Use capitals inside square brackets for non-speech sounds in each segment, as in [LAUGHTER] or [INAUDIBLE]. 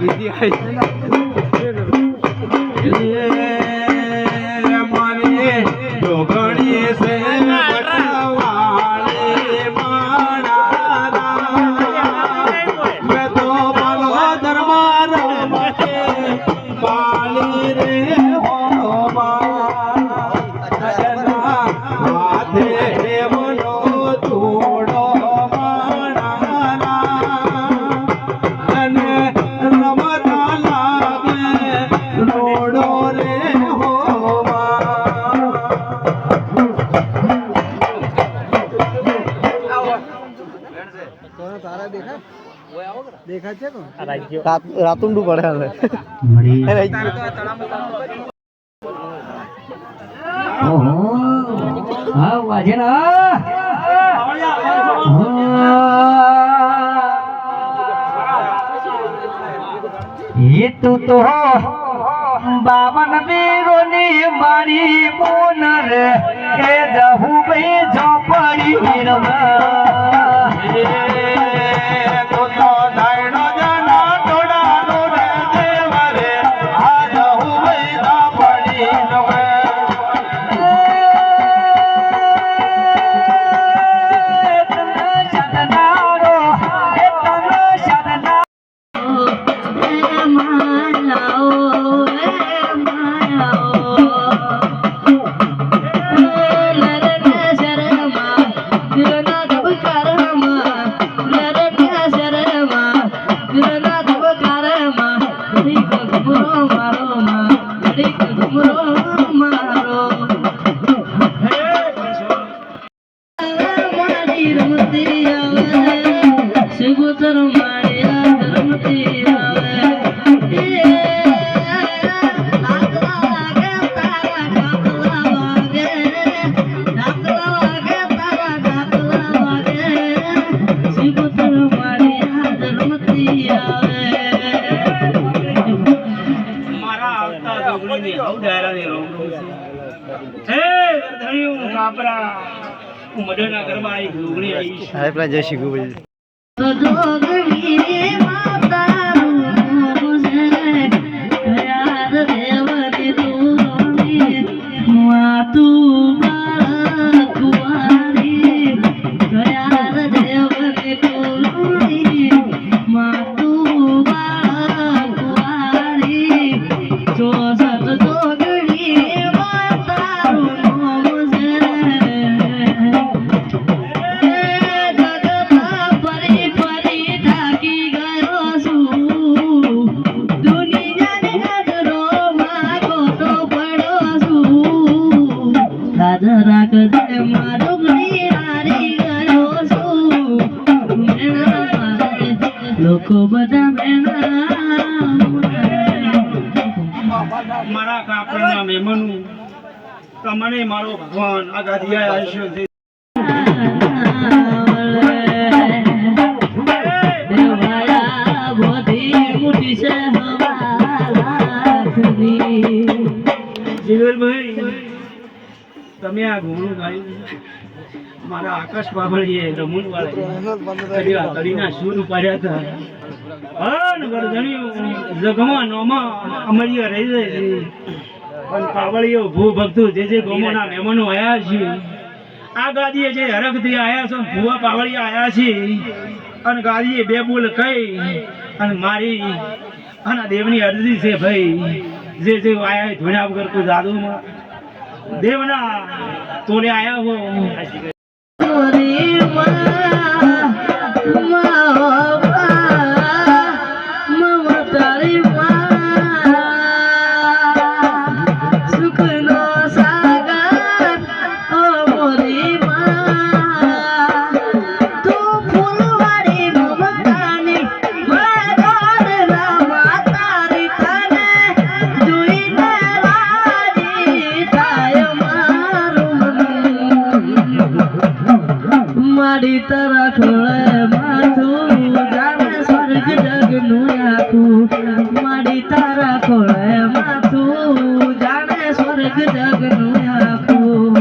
મારી રાતુંડું પડે હવે હા વાજે એ તું તો બાવન વીરોની મારી બોન રે એ જહુ ભાઈ ઝોપડી રમા તો પેલા જય શ્રી ગુરુજી. Oh, લોકો બધા મારા કાપડના મહેમાનો તમને મારો ભગવાન આ ગાધિયા આશીર્વાદ દે. તમે આ ઘોણું ગાયું મારા આકાશ બાબળીએ રમૂન વાળા તળીના સૂર ઉપાડ્યા હતા. પણ ને જગમાં નોમાં અમરીય રહી જાય પણ કાવળીઓ ભૂ ભક્તો જે જે ગોમોના મહેમાનો આયા છે, આ ગાદીએ જે હરખથી આયા છે, ભૂવા પાવળીયા આવ્યા છે, અને ગાદીએ બે બોલ કહી અને મારી અને દેવની અરજી છે ભાઈ. જે જે આયા ધોણ્યા વગર જાદુમાં દેવના તોલે આયા હો. તરા ખોળે માથું જાણે સ્વર્ગ જગનું આખું મારી તારા ખોળે માથું જાણે સ્વર્ગ જગનું આખું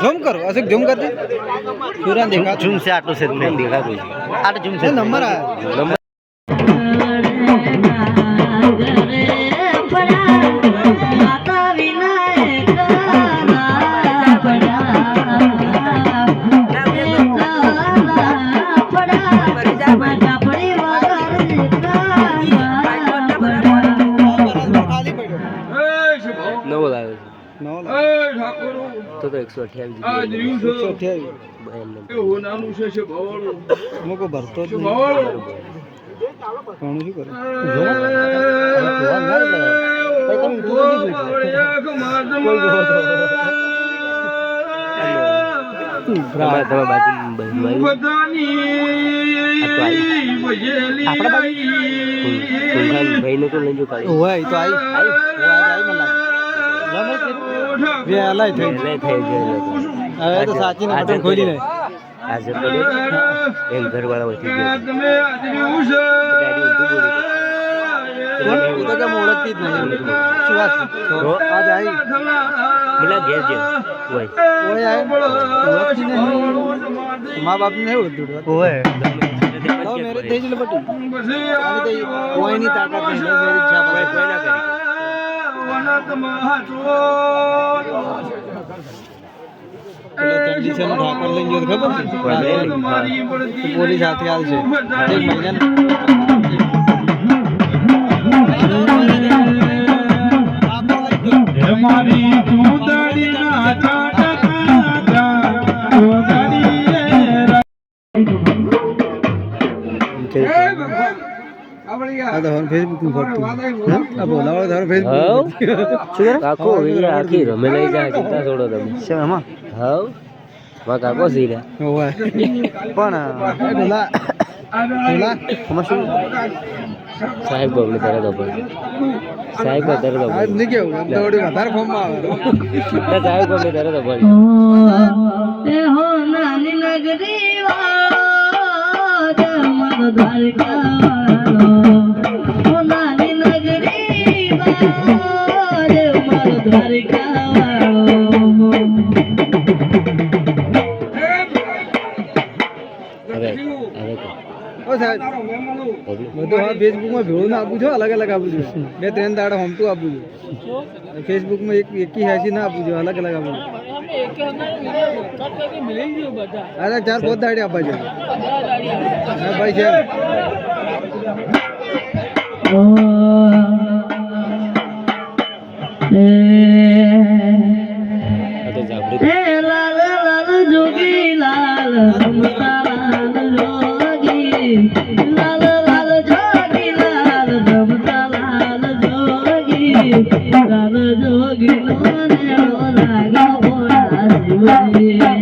ઝૂમ કરો, અશોક, ઝૂમ કરજે. સુરાન દેખા ઝૂમ છે આટલું છે નહીં. દેખાતું છે? આટલું ઝૂમ છે. નંબર આવ્યો નંબર તો એકસો અઠ્યાવીસ મૂકો ભરતો જ ઘણું શું કરે? ભાઈ નું તો લઈ જો કાઢી હોય તો આવી આવી મને લાગે. બે હલાય થઈ એટલે થઈ ગયો હવે તો સાચીને બટન ખોલી લે આજે તો એમ ઘરવાળા વચ્ચે ગયો કોણ? એ તો કેમ ઓળખતી જ નહીં શું વાત તો આજ આવી પેલા ઘેર જે હોય ઓય આવી ઓળખતી નહીં મા બાપ ને ઓળખતું ઓય મેરેજ થઈ કોઈની તાકાત નહીં મેરેજ છે કોઈ ના કરી પેલો ચંડીસરનો ઠાકર લઈને ગયો ખબર છે કોઈ નહીં. હા. તો પોલીસ હાથે આવશે એક મહિના મારી ચૂંટણી ફેસબુકનું ફરતું આ બોલાવો તારો ફેસબુક કાકો વીરા આખી રમે લઈ જાય ચિંતા છોડો તમે. શું એમાં? હાવમાં કાકો સી રે પણ શું? સાહેબ ગોમને તરત અપડ સાહેબ કો તરત આ અપડ નહીં કેવું આમ તો વળી વધારે ફોર્મમાં આવે. સાહેબ ગોમને તરત અપડ એ હો નાની નગરી વાળો જય દ્વારકા. બધું હા ફેસબુકમાં ભેળું ના આપું છું અલગ અલગ આપું છું. બે ત્રણ દાડા હમતું આપું છું. ફેસબુકમાં એક એકી હેસી ના આપું છું અલગ અલગ આપું છું. અરે ચાર પાંચ દાડે આપવા છે. હા ભાઈ છે હે લાલ લાલ જોગી લાલ રમતા લાલ જોગી. લાલ લાલ જોગી લાલ રમતા લાલ જોગી. લાલ જોગી નો નેળો લાગ્યો ભોળા શિવજી.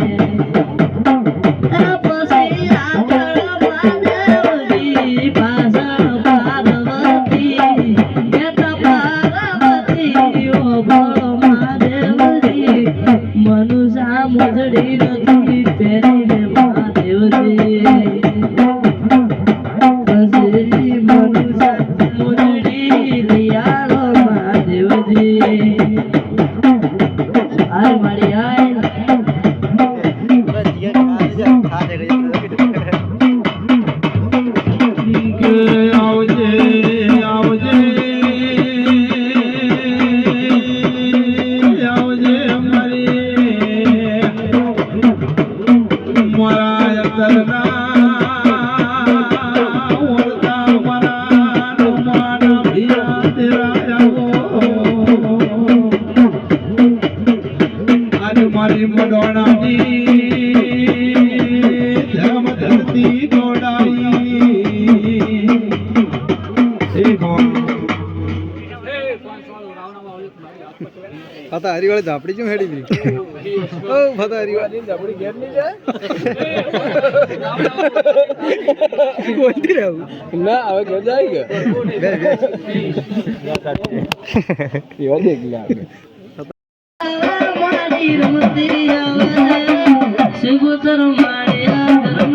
ધરતી દોડાઈ ફતા હરીવાળી ધાપડી કેમ હેડી ગઈ? [LAUGHS] ઓ ફતા હરીવાળી. ધાપડી ઘેર નહીં જાય? બોલતી રહેવું ના હવે ઘેર જાય કે? બે બે. એવા દેખ લે મારી રમતી આવે